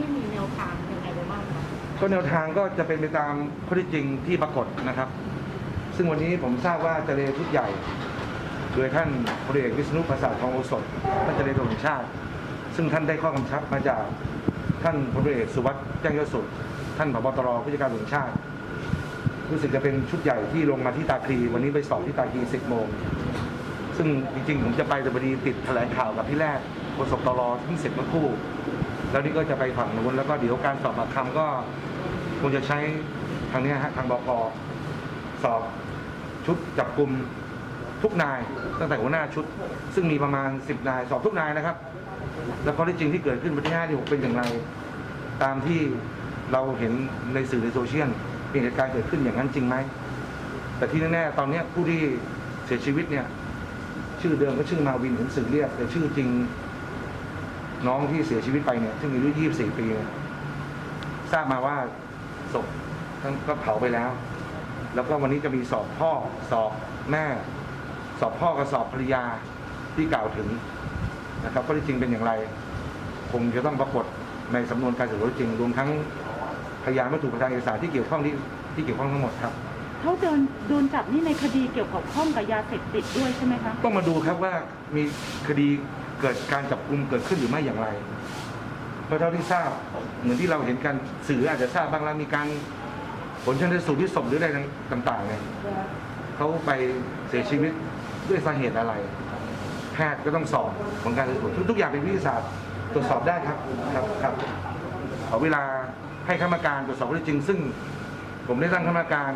นี่มีแนวทางยังไงไปบ้างคะก็แนวทางก็จะเป็นไปตามข้อเท็จจริงที่ปรากฏนะครับ ซึ่งวันนี้ผมทราบว่าเจเลชุดใหญ่ โดยท่านพลเอกวิษณุประสาททองโอสถท่านเจเลตำรวจแห่งชาติ ซึ่งท่านได้ข้อกำชับมาจากท่านพลเอกสุวัสด์แจ้งยศสุดท่านผบตรผู้จัดการตำรวจแห่งชาติ รู้สึกจะเป็นชุดใหญ่ที่ลงมาที่ตาคลีวันนี้ไปสอบที่ตาคลี10โมงซึ่งจริงๆผมจะไปแต่พอดีติดแถลงข่าวกับที่แรกโฆษกตรที่งเสร็จเมื่อคู่ แล้วนี่ก็จะไปฝั่งนู้นแล้วก็เดี๋ยวการสอบปากคำก็คงจะใช้ทางนี้ฮะทางบกสอบชุดจับกลุ่มทุกนายตั้งแต่หัวหน้าชุด ซึ่งมีประมาณ 10 นายสอบทุกนายนะครับ แล้วข้อเท็จจริงที่เกิดขึ้นวันที่5ที่6เป็นอย่างไร ตามที่เราเห็นในสื่อในโซเชียลมีเหตุการณ์เกิดขึ้นอย่างนั้นจริงไหมแต่ที่แน่ๆตอนนี้ผู้ที่เสียชีวิตเนี่ย ชื่อเดิมก็ชื่อมาวินถึงสื่อเรียกแต่ชื่อจริง น้องที่เสียชีวิตไปเนี่ย ซึ่งอายุ 24 ปีเนี่ยทราบมาว่าศพท่านก็เผาไปแล้ว แล้วก็วันนี้จะมีสอบพ่อสอบแม่ สอบพ่อกับสอบภรรยาที่กล่าวถึงนะครับก็ที่จริงเป็นอย่างไร คงจะต้องปรากฏในสำนวนการสืบสวนจริงรวมทั้งพยานวัตถุพยานเอกสารที่เกี่ยวข้องที่ที่เกี่ยวข้องทั้งหมดครับเขาโดนโดนจับนี่ในคดีเกี่ยวกับข้องกับยาเสพติดด้วยใช่ไหมคะต้องมาดูครับว่ามีคดี เกิดการจับกลุ่มเกิดขึ้นหรือไม่อย่างไร เพราะเท่าที่ทราบเหมือนที่เราเห็นกันสื่ออาจจะทราบบางแล้วมีการผลชันสูตรที่ศพหรืออะไรต่างๆเนี่ยเขาไปเสียชีวิตด้วยสาเหตุอะไร แพทย์ก็ต้องสอบผลการสืบสวนทุกอย่างเป็นวิทยาศาสตร์ตรวจสอบได้ครับครับครับขอเวลาให้คณะกรรมการตรวจสอบข้อเท็จจริง ซึ่งผมได้ตั้งคณะกรรมการ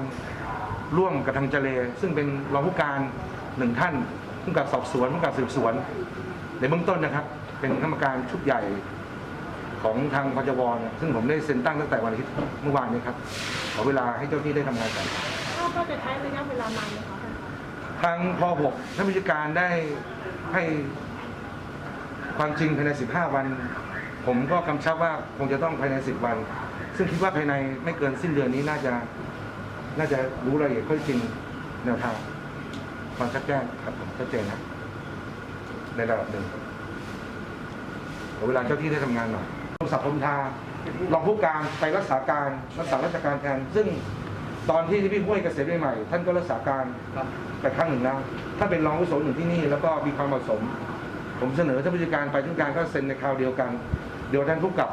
ร่วมกับทางเจเลซึ่งเป็นรองผู้การหนึ่งท่านผู้กำกับสอบสวนผู้กับสืบสวน ในเบื้องต้นนะครับ เป็นคณะกรรมการชุดใหญ่ของทางพจวเนี่ยซึ่งผมได้เซ็นตั้งตั้งแต่วันอาทิตย์เมื่อวานนี้ครับ ขอเวลาให้เจ้าที่ได้ทำงานกันคาดว่าจะใช้ระยะเวลานานไหมคะท่านคะทางพ6ท่านผู้จัดการได้ให้ความจริงภายใน 15 วัน ผมก็กำชับว่าคงจะต้องภายใน 10 วัน ซึ่งคิดว่าภายในไม่เกินสิ้นเดือนนี้น่าจะ น่าจะรู้รายละเอียดข้อเท็จจริงแนวทางความชัดแจ้งครับผมชัดเจนนะ ในระดับหนึ่งขอเวลาเจ้าที่ได้ทำงานหน่อยรศักดิ์พรหมทารองผู้การไปรักษาการรักษาราชการแทน ซึ่งตอนที่พี่ห้วยเกษตรใหม่ๆท่านก็รักษาการไปครั้งหนึ่งแล้วท่านเป็นรองผู้สมอยู่ที่นี่แล้วก็มีความเหมาะสม ผมเสนอท่านผู้จัดการไปทุกการก็เซ็นในคราวเดียวกัน เดี๋ยวท่านผู้กำกับ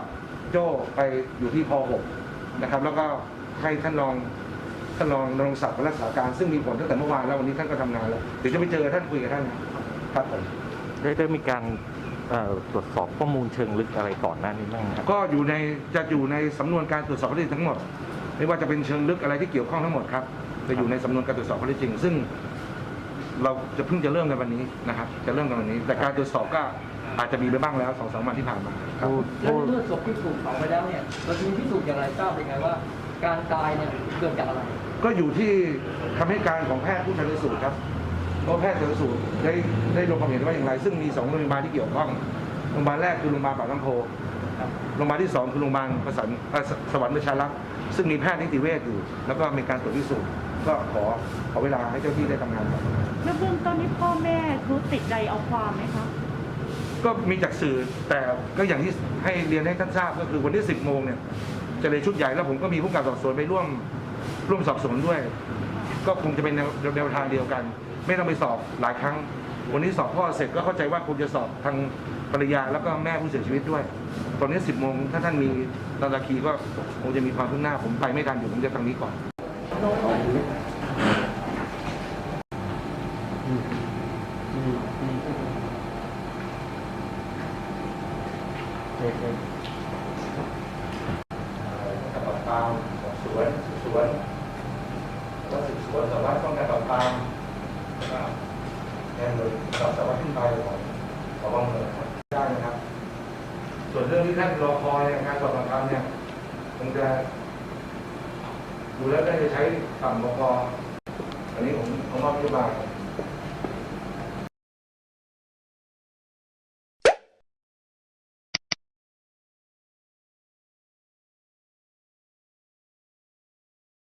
โจ้ไปอยู่ที่พ6นะครับ แล้วก็ให้ท่านรองท่านรองนรงศักดิ์ไปรักษาการซึ่งมีผลตั้งแต่เมื่อวานแล้ววันนี้ท่านก็ทำงานแล้วเดี๋ยวจะไปเจอท่านคุยกับท่านครับผม ได้ได้มีการเอ่อตรวจสอบข้อมูลเชิงลึกอะไรก่อนหน้านี้บ้างไหมครับ ก็อยู่ในจะอยู่ในสำนวนการตรวจสอบข้อเท็จจริงทั้งหมด ไม่ว่าจะเป็นเชิงลึกอะไรที่เกี่ยวข้องทั้งหมดครับจะอยู่ในสำนวนการตรวจสอบข้อเท็จจริง ซึ่ง เราจะเพิ่งจะเริ่มกันวันนี้นะครับ จะเริ่มกันวันนี้ แต่การตรวจสอบก็อาจจะมีไปบ้างแล้วสองสามวันที่ผ่านมาครับผู้แล้วผู้เมื่อศพที่ถูกเผาไปแล้วเนี่ยเราจะมีพิสูจน์อย่างไรทราบเป็นไงว่า การตายเนี่ยเกิดจากอะไร ก็อยู่ที่คำให้การของแพทย์ผู้ชันสูตรครับ เพราะแพทย์ชันสูตรได้ได้ลงความเห็นว่าอย่างไร ซึ่งมีสองโรงพยาบาลที่เกี่ยวข้องโรงพยาบาลแรกคือโรงพยาบาลปากน้ำโพโรงพยาบาลที่สองคือโรงพยาบาลประสานเอ่อสสวรรค์ประชารักษ์ซึ่งมีแพทย์นิติเวชอยู่ แล้วก็มีการตรวจพิสูจน์ก็ขอขอเวลาให้เจ้าที่ได้ทำงานก่อนแล้วเบื้องต้นนี่พ่อแม่รู้ติดใจเอาความไหมคะ ก็มีจากสื่อแต่ก็อย่างที่ให้เรียนให้ท่านทราบก็คือวันที่ 10 โมงเนี่ยจะเลยชุดใหญ่แล้วผมก็มีผู้กำกับสอบสวนไปร่วมร่วมสอบสวนด้วย ก็คงจะเป็นแนวแนวทางเดียวกัน ไม่ต้องไปสอบหลายครั้ง วันนี้สอบพ่อเสร็จก็เข้าใจว่าคงจะสอบทางภรรยาแล้วก็แม่ผู้เสียชีวิตด้วย ตอนนี้10โมงถ้าท่านมีตาตาคีก็คงจะมีความขึ้นหน้า ผมไปไม่ทันอยู่ผมจะทางนี้ก่อนกับปราบปามสวนสวนแล้วสืบสวนสารวัตรป้องกันปราบปาม แน่นเลยสับสวัสดิ์ขึ้นไปของสบเมืองครับได้นะครับ ส่วนเรื่องที่ท่านรอคอยในการสอบปากคำเนี่ยคงจะดูแล้วได้จะใช้ต่ำรอคออันนี้ผมผมมอบนโยบาย